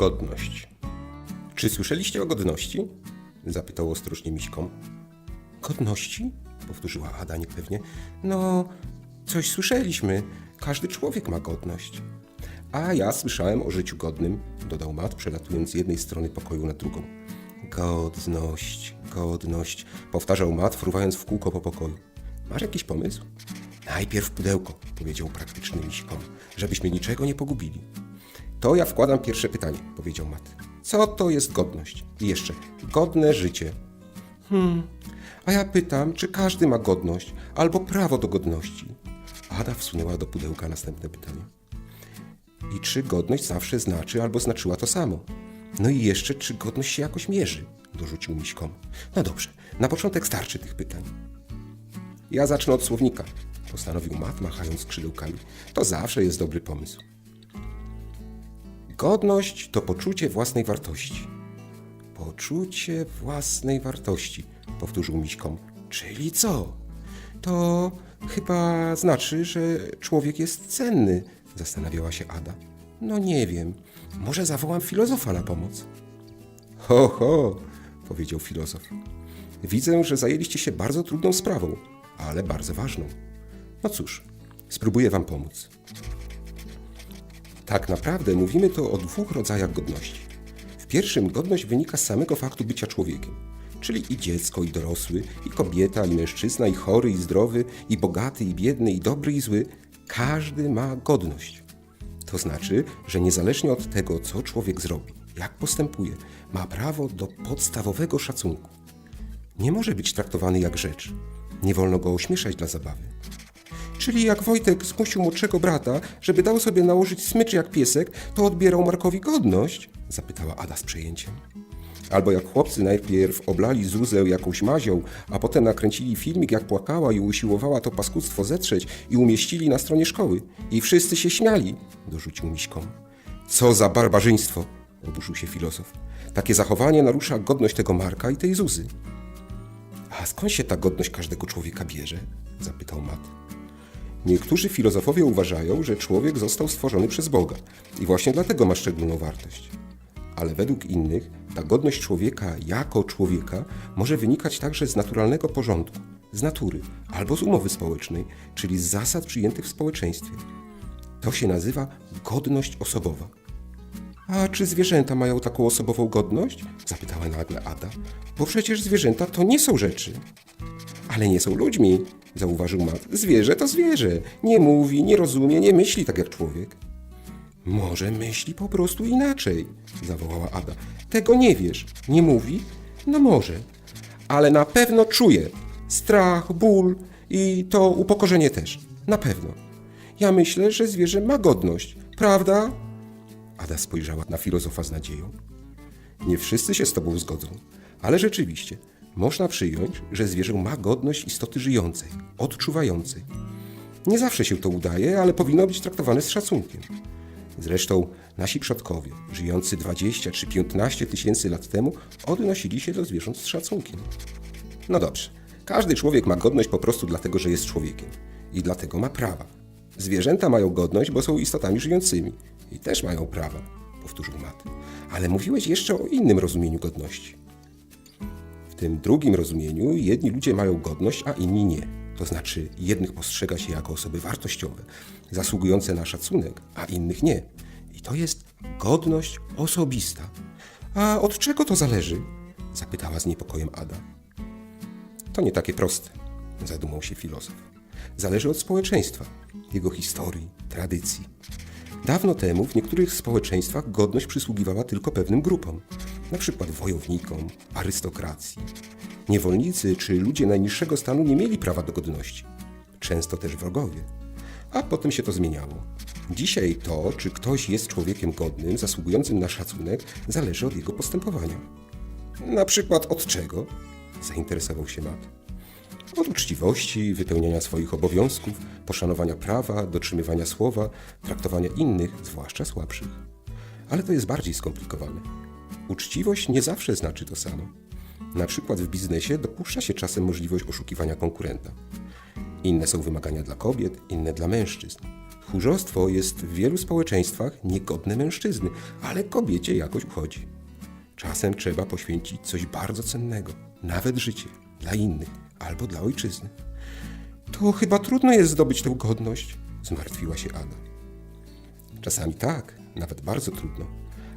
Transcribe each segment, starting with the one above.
Godność. Czy słyszeliście o godności? Zapytał ostrożnie Miśką. Godności? Powtórzyła Ada niepewnie. No, coś słyszeliśmy. Każdy człowiek ma godność. A ja słyszałem o życiu godnym, dodał Mat, przelatując z jednej strony pokoju na drugą. Godność, godność, powtarzał Mat, fruwając w kółko po pokoju. Masz jakiś pomysł? Najpierw pudełko, powiedział praktyczny Miśkom, żebyśmy niczego nie pogubili. To ja wkładam pierwsze pytanie, powiedział Mat. Co to jest godność? I jeszcze, godne życie. Hmm, a ja pytam, czy każdy ma godność albo prawo do godności? Ada wsunęła do pudełka następne pytanie. I czy godność zawsze znaczy albo znaczyła to samo? No i jeszcze, czy godność się jakoś mierzy? Dorzucił Miśkom. No dobrze, na początek starczy tych pytań. Ja zacznę od słownika, postanowił Mat, machając skrzydełkami. To zawsze jest dobry pomysł. Godność to poczucie własnej wartości. Poczucie własnej wartości, powtórzył Miśkom. Czyli co? To chyba znaczy, że człowiek jest cenny, zastanawiała się Ada. No nie wiem, może zawołam filozofa na pomoc. Ho, ho, powiedział filozof. Widzę, że zajęliście się bardzo trudną sprawą, ale bardzo ważną. No cóż, spróbuję wam pomóc. Tak naprawdę mówimy tu o dwóch rodzajach godności. W pierwszym godność wynika z samego faktu bycia człowiekiem, czyli i dziecko, i dorosły, i kobieta, i mężczyzna, i chory, i zdrowy, i bogaty, i biedny, i dobry, i zły. Każdy ma godność. To znaczy, że niezależnie od tego, co człowiek zrobi, jak postępuje, ma prawo do podstawowego szacunku. Nie może być traktowany jak rzecz. Nie wolno go ośmieszać dla zabawy. Czyli jak Wojtek zmusił młodszego brata, żeby dał sobie nałożyć smycz jak piesek, to odbierał Markowi godność? Zapytała Ada z przejęciem. Albo jak chłopcy najpierw oblali Zuzę jakąś mazią, a potem nakręcili filmik jak płakała i usiłowała to paskudztwo zetrzeć i umieścili na stronie szkoły. I wszyscy się śmiali, dorzucił Miśką. Co za barbarzyństwo, oburzył się filozof. Takie zachowanie narusza godność tego Marka i tej Zuzy. A skąd się ta godność każdego człowieka bierze? zapytał Mat. Niektórzy filozofowie uważają, że człowiek został stworzony przez Boga i właśnie dlatego ma szczególną wartość. Ale według innych ta godność człowieka jako człowieka może wynikać także z naturalnego porządku, z natury albo z umowy społecznej, czyli z zasad przyjętych w społeczeństwie. To się nazywa godność osobowa. A czy zwierzęta mają taką osobową godność? Zapytała nagle Ada. Bo przecież zwierzęta to nie są rzeczy. Ale nie są ludźmi, zauważył Mat. Zwierzę to zwierzę. Nie mówi, nie rozumie, nie myśli tak jak człowiek. Może myśli po prostu inaczej, zawołała Ada. Tego nie wiesz. Nie mówi? No może. Ale na pewno czuje strach, ból i to upokorzenie też. Na pewno. Ja myślę, że zwierzę ma godność. Prawda? Ada spojrzała na filozofa z nadzieją. Nie wszyscy się z tobą zgodzą, ale rzeczywiście można przyjąć, że zwierzę ma godność istoty żyjącej, odczuwającej. Nie zawsze się to udaje, ale powinno być traktowane z szacunkiem. Zresztą nasi przodkowie, żyjący 20 czy 15 tysięcy lat temu, odnosili się do zwierząt z szacunkiem. No dobrze, każdy człowiek ma godność po prostu dlatego, że jest człowiekiem i dlatego ma prawa. Zwierzęta mają godność, bo są istotami żyjącymi i też mają prawa, powtórzył Mat. Ale mówiłeś jeszcze o innym rozumieniu godności. Tym drugim rozumieniu jedni ludzie mają godność, a inni nie. To znaczy, jednych postrzega się jako osoby wartościowe, zasługujące na szacunek, a innych nie. I to jest godność osobista. A od czego to zależy? Zapytała z niepokojem Ada. To nie takie proste, zadumał się filozof. Zależy od społeczeństwa, jego historii, tradycji. Dawno temu w niektórych społeczeństwach godność przysługiwała tylko pewnym grupom, przykład wojownikom, arystokracji. Niewolnicy czy ludzie najniższego stanu nie mieli prawa do godności, często też wrogowie. A potem się to zmieniało. Dzisiaj to, czy ktoś jest człowiekiem godnym, zasługującym na szacunek, zależy od jego postępowania. Na przykład od czego? Zainteresował się Mat. Od uczciwości, wypełniania swoich obowiązków, poszanowania prawa, dotrzymywania słowa, traktowania innych, zwłaszcza słabszych. Ale to jest bardziej skomplikowane. Uczciwość nie zawsze znaczy to samo. Na przykład w biznesie dopuszcza się czasem możliwość oszukiwania konkurenta. Inne są wymagania dla kobiet, inne dla mężczyzn. Tchórzostwo jest w wielu społeczeństwach niegodne mężczyzny, ale kobiecie jakoś uchodzi. Czasem trzeba poświęcić coś bardzo cennego, nawet życie, dla innych albo dla ojczyzny. To chyba trudno jest zdobyć tę godność, zmartwiła się Ada. Czasami tak, nawet bardzo trudno,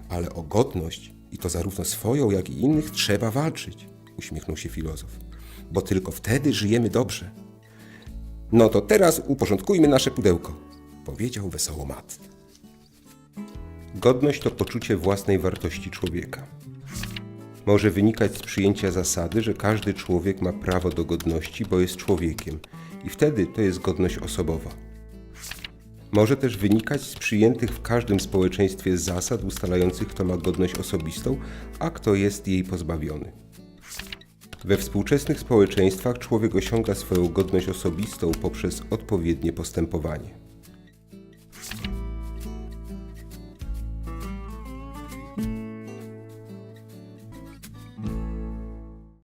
ale o godność i to zarówno swoją, jak i innych trzeba walczyć, uśmiechnął się filozof, bo tylko wtedy żyjemy dobrze. No to teraz uporządkujmy nasze pudełko, powiedział wesoło Matt. Godność to poczucie własnej wartości człowieka. Może wynikać z przyjęcia zasady, że każdy człowiek ma prawo do godności, bo jest człowiekiem, i wtedy to jest godność osobowa. Może też wynikać z przyjętych w każdym społeczeństwie zasad ustalających, kto ma godność osobistą, a kto jest jej pozbawiony. We współczesnych społeczeństwach człowiek osiąga swoją godność osobistą poprzez odpowiednie postępowanie.